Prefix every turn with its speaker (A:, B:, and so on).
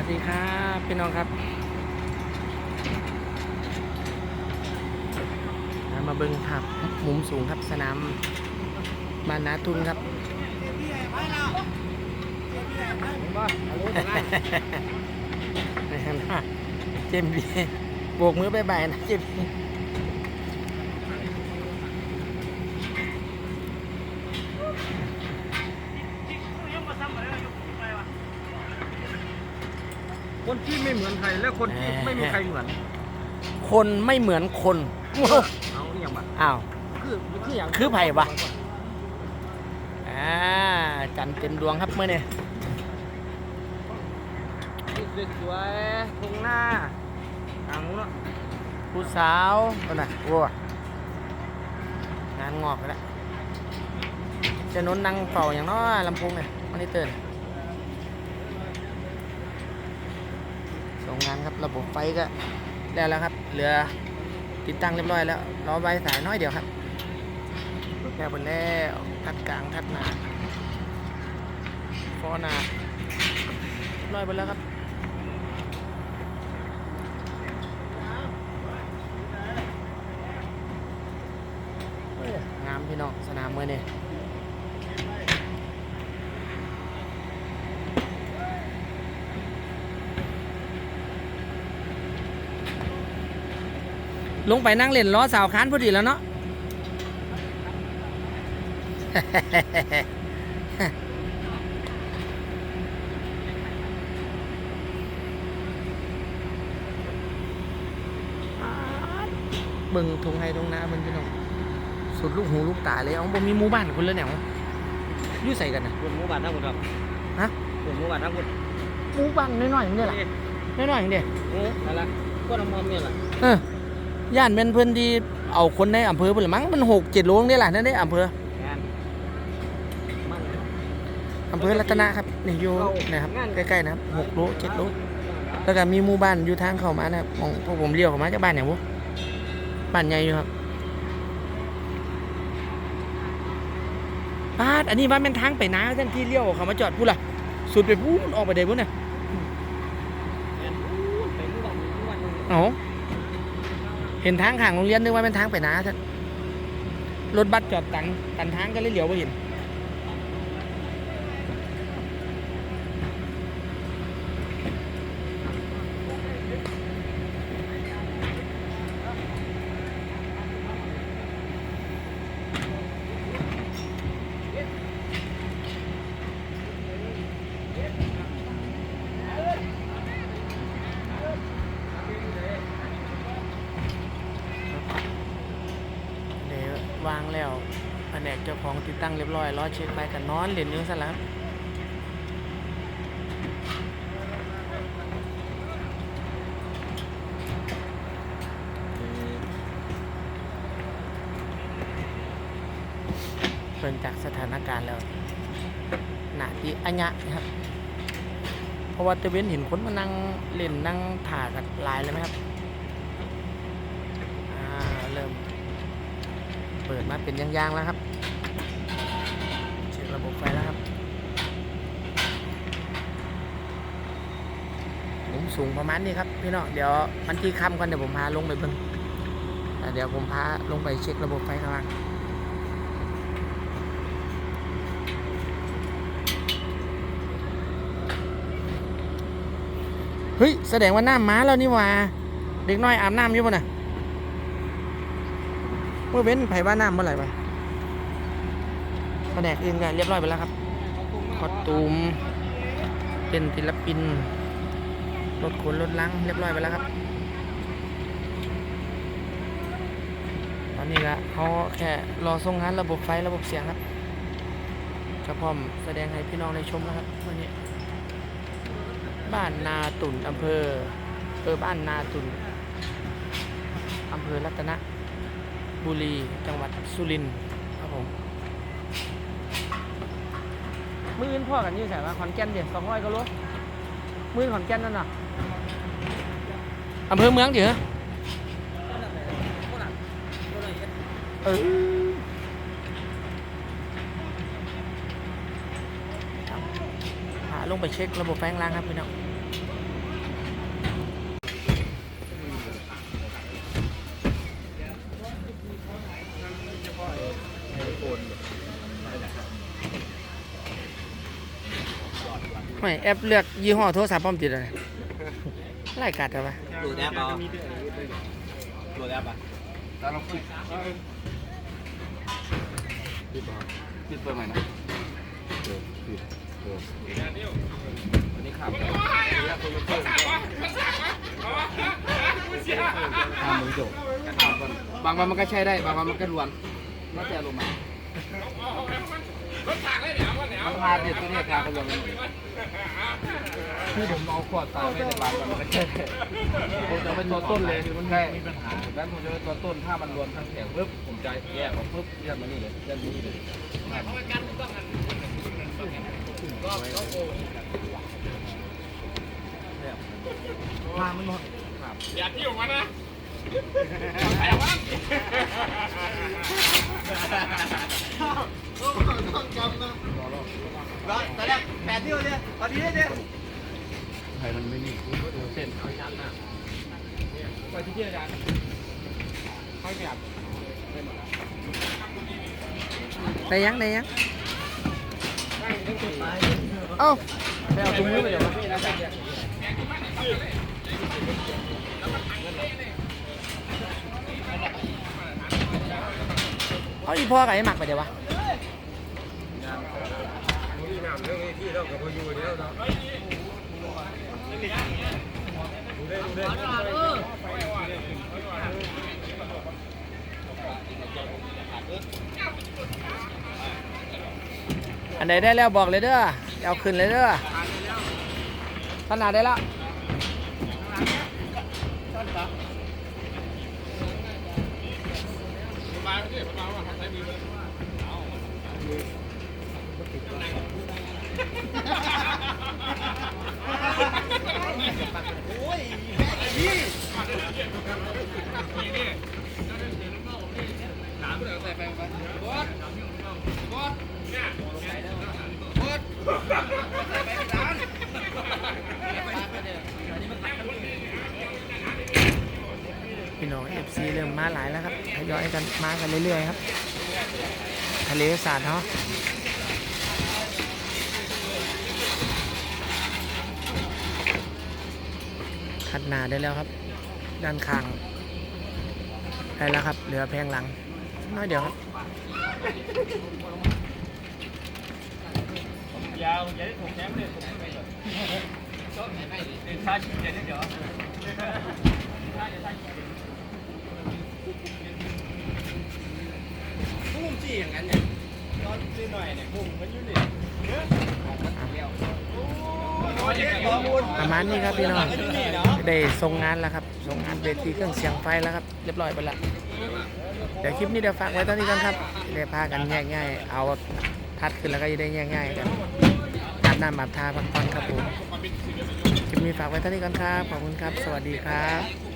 A: วัสดีครับพี่น้องครับ มาเบิ้งถับมุมสูงครับสนามบานนาทุนครับเจมบีโบกมือบายบายนะเจมบี
B: คนที่ไม่เหมือนใครและคนที่ไม่มีใครเหมือน
A: คนไม่เหมือนคน
B: เอาอหย่างบัด
A: อ้าว
B: คือคืออย่าง
A: คือไผ่วะอ่าจันทร์เต็มดวงครับเมื่อเนี่ย
B: สวยๆตรงหน้าทางนู้นอะ
A: ผู้สาวเอาน่ะวัวงานงอกไปแล้วจะนุนนั่งเป่าอย่างน้อยลำโพงเนี่ยมันนี่เตือน งงานครับ ระบบไฟก็ได้แล้วครับ เหลือติดตั้งเรียบร้อยแล้วรอใบสายน้อยเดียวครับแก้วไปแล้วทัดกลางทัดหน้าฟอหน้าเรียบร้อยไปแล้วครับงามพี่น้องสนามเมื่อเนี่ย ลงไปนั่งเล่นล้อสาวค้านพอดีแล้วเนาะเบิ่งทงไฮทงนาเบิ่งพี่น้องสุดลูกหูลูกตาเลยเอาบ่มีหมู่บ้านคนเลยเนี่ยอยู่ใส่กันนะ
B: คนหมู่บ้านทั้งหมดครับ
A: ฮะ
B: คนหมู่บ้านทั้งหมด
A: หมู่บ้านน้อยๆนี่แหละน้อยๆนี่
B: เอ๊ะนั่นละก็น้ำมันเนี่ยแหละ
A: เออ ย่านเป็นเพิ่นที่เอาคนในอำเภอเพิ่นละมั้งมันหกเจ็ดโลนี่แหละนั่นเด้อำเภอ
B: งานมัน
A: อำเภอรัตนะครับนี่อยู่นะครับใกล้ๆนะครับหกโลเจ็ดโลแล้วก็มีหมู่บ้านอยู่ทางเข้ามานะครับมองพวกผมเลี้ยวเข้ามาจากบ้านอย่างบุบ้านใหญ่อยู่ครับบ้านอันนี้ว่าเป็นทางไปนาท่านที่เลี้ยวเขามาจอดพูดล่ะสุดไปพูดออกไปได้บุ่นน่ะ
B: งานอู้ไปหมู่บ้านหมู่บ้านหนึ่ง
A: เอ๋อเห็นทางข้างโรงเรียนนึกว่าเป็นทางไปนาท่านรถบัสจอดตังตันทางก็เลยเหลียวไปเห็น เดี๋ยววางแล้วแผนกเจ้าของ ตั้งเรียบร้อยรอเช็คไปกันนอนเล่นยู่ซะแล้วเพิ่งจากสถานการณ์แล้วหนาที่อัญะนะครับ เพราะว่าตะเวนเห็นคนมานั่งเล่นนั่งถ่ากันลายเลยไหมครับอ่าเริ่ม เปิดมาเป็นยางๆแล้วครับ ระบบไฟแล้วครับผมสูงประมาณนี้ครับพี่น้องเดี๋ยวมันที่ค่ำกันเดี๋ยวผมพาลงไปเบิ่งเดี๋ยวผมพาลงไปเช็คระบบไฟข้างล่างเฮ้ย แสดงว่าน้ำม้าแล้วนี่ว่า เด็กน้อยอาบน้ำอยู่ป่ะน่ะเมื่อเว้นไผ่บ้าน้ำเมื่อไหร่ไป ผนกอื่นก็เรียบร้อยไปแล้วครับคอตูม เป็นศิลปิน รถขนรถล้างเรียบร้อยไปแล้วครับ ตอนนี้ก็เขาแค่รอส่งงานระบบไฟระบบเสียงครับจะพร้อมแสดงให้พี่น้องได้ชมแล้วครับวันนี้ บ้านนาตุ่นอำเภอเออบ้านนาตุ่นอำเภอรัตนบุรี จังหวัดสุรินทร์ครับผม มืออื่นพ่อกันอยี่แสนว่าขอนแก่นเดี๋ยวสองร้อยก็รู้มืออนขอนแก่นนั่นน่ะอำเภอเมืองเดี๋ยวเออพาลงไปเช็คระบบแฟงล่างครับพี่น้อง ไม่แอปเลือกยี่ห้อโทรศัพท์พร้อมติดอะไรไล่กัดเอาปะ
B: โหลดแอปเอาโหลดแอปอะ
C: ตาลองปิดปิดป่ะปิดเปิดใหม่นะเออปิดเอออันนี้ขาดแล้วคนละเพิ่มทำมือจบบบางวันมันก็ใช้ได้ บางวันมันก็รวนแล้วแต่ลงมามัน พาเด็ดตัวนี้ทางคนรวนมันที่ผมเอาขวดตาไม่ได้บางวันมันก็ใช้ได้ผมจะเป็นตัวต้นเลยมันได้มีปัญหาแล้วผมจะเป็นตัวต้นถ้ามันรวนทั้งแถวปุ๊บผมจะแยกออกปุ๊บเรียกมานี่เลยเรียกมานี่เลยทางมันหมดครับ
D: อย่าที่ออกมานะ
B: ตอนแรกแปดที่วันเนี่ยตอนนี้เนี่ย
C: ไทยมันไม่นิ่งเส้นเขายันหน้า
B: ไปที่ที่อาจารย์
C: เขาหยับ
A: ได้ยังได้ยังเอ้า
B: ไปเอาถุงมือไป
A: เอาอีพ่อกับไอ้หมักไปเดี๋ยววะอันไหนได้แล้วบอกเลยเด้อเอาขึ้นเลยเด้อขนาดได้แล้ว
D: มาไม่ใช่มาว่าทางไหนมีเลย
A: พี่น้องเอฟซีเริ่มมาหลายแล้วครับทยอยกันมากันเรื่อยๆครับทะเลสาดเนาะขัดหนาได้แล้วครับ ด้านข้างได้แล้วครับ เหลือแพงหลังน้อยเดี๋ยวครับ
D: ยาวอย่าได้ถูกแชมป์เลยชาชิเดี๋ยวเดี๋ยว
B: พุ่งจี้อย่างนั้นเนี่ยตอนซื้อหน่อยเนี่ยพุ่งมันอยู่นี่
A: ประมาณนี้ครับพี่น้องได้ส่งงานแล้วครับส่งงานเวทีเครื่องเสียงไฟแล้วครับเรียบร้อยไปละเดี๋ยวคลิปนี้เดี๋ยวฝากไว้เท่านี้กันครับเดี๋ยวพากันแยกง่ายเอาทัดขึ้นแล้วก็จะได้แยกง่ายกันอาบน้ำอาบทาพักผ่อนครับผมคลิปนี้ฝากไว้เท่านี้กันครับขอบคุณครับ สวัสดีครับ